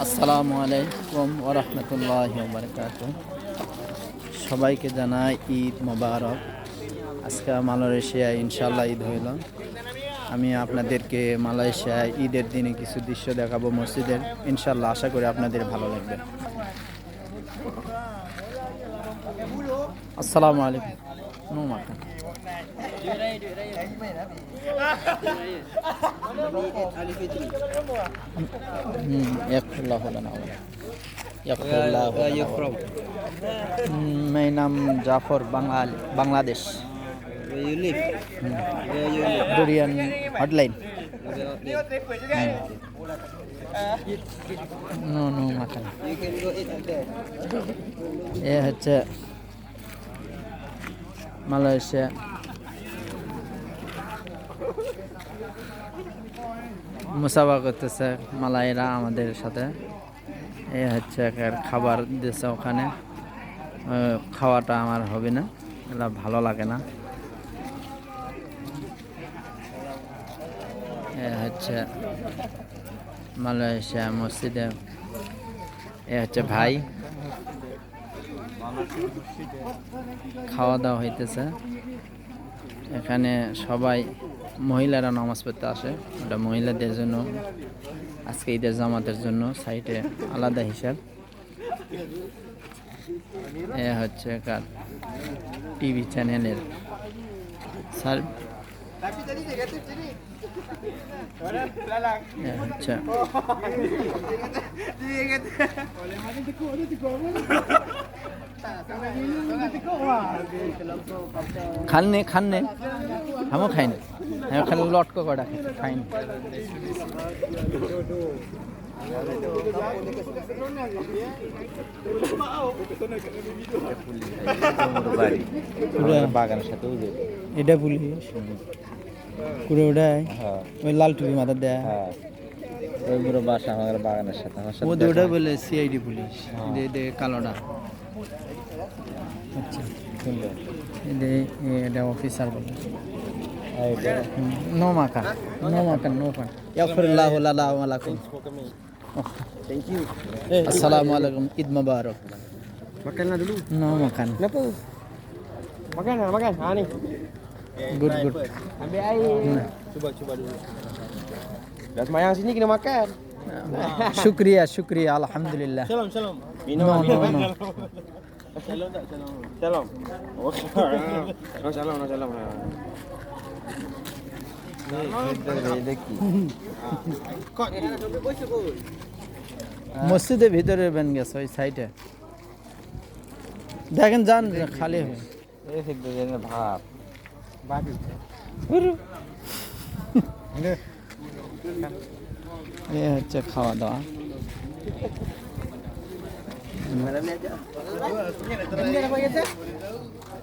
আসসালামু আলাইকুম ওরহমতুল্লাহ বারকাত সবাইকে জানাই ঈদ মোবারক। আজকে মালয়েশিয়ায় ইনশাল্লাহ ঈদ হইল। আমি আপনাদেরকে মালয়েশিয়ায় ঈদের দিনে কিছু দৃশ্য দেখাবো মসজিদের। ইনশাল্লাহ আশা করি আপনাদের ভালো লাগবে। আসসালামু আলাইকুম। No makan. Duit raya, duit raya. Hmm, yakfirullahu lana wa yakfirullahu lana wa hmm, My name Jafar Bangal Bangladesh. Where you live? Hmm. Where you live? Durian hotline. Hmm. No, no, makan. You can go eat there. Yeah, it's. Malaysia মুসাফা করতেছে মালাইরা আমাদের সাথে। এ হচ্ছে খাবার দিয়েছে ওখানে। খাওয়াটা আমার হবে না। এটা ভালো লাগে না। এ হচ্ছে মালয়েশিয়া মসজিদে। এ হচ্ছে ভাই। খাওয়া দাওয়া হইতেছে। এখানে সবাই মহিলারা নামাজ পড়তে আসে। ওটা মহিলাদের জন্য আজকে ঈদের জামাতের জন্য সাইটে আলাদা হিসাব। এ হচ্ছে কার টিভি চ্যানেলের স্যার এ হচ্ছে খাননি খাননি আমিও খাইনি আমি খালি লটকো কটা খাই বাগানের সাথে এটা পুলিশ পুরো ওটাই হ্যাঁ। ওই লাল টুপি মাথা দেয়। হ্যাঁ। ওই পুরো বাসা আমাদের বাগানের সাথে। আমার সাথে ওটা বলে সিআইডি পুলিশ। দে কালোটা। আচ্ছা সুন্দর এদে এটা অফিসার বলে আর এটা নো মাকা নো মাকা নো পান ইয়াফিরুল্লাহু লানা ওয়া লাকুম থ্যাংক ইউ আসসালামু আলাইকুম ঈদ মুবারক makan lah dulu নো মাকান kenapa makan lah makan ha ni good good ambil air cuba cuba dulu dah semayang sini kena makan শুক্রিয়া শুক্রিয়া আলহামদুলিল্লাহ Salam, salam. No, no, no. Salam tak salam? Salam. Oh, no salam, no salam. মসজিদের ভিতরে Ben গেছে ওই সাইডে দেখেন যান খালি হবে ভাব এ হচ্ছে খাওয়া দাওয়া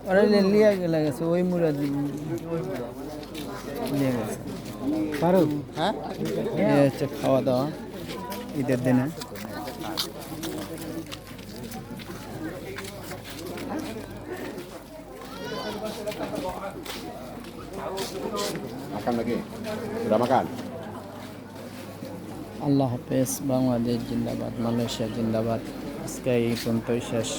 ওরা লিয়ে গেলে গেছে ওই দি- নিয়ে গেছে? Ha? এ হচ্ছে খাওয়া দাওয়া ঈদের দিনে makan? আল্লাহ হাফেজ, বাংলাদেশ জিন্দাবাদ, মালয়েশিয়া জিন্দাবাদ আজকে এই পর্যন্তই শেষ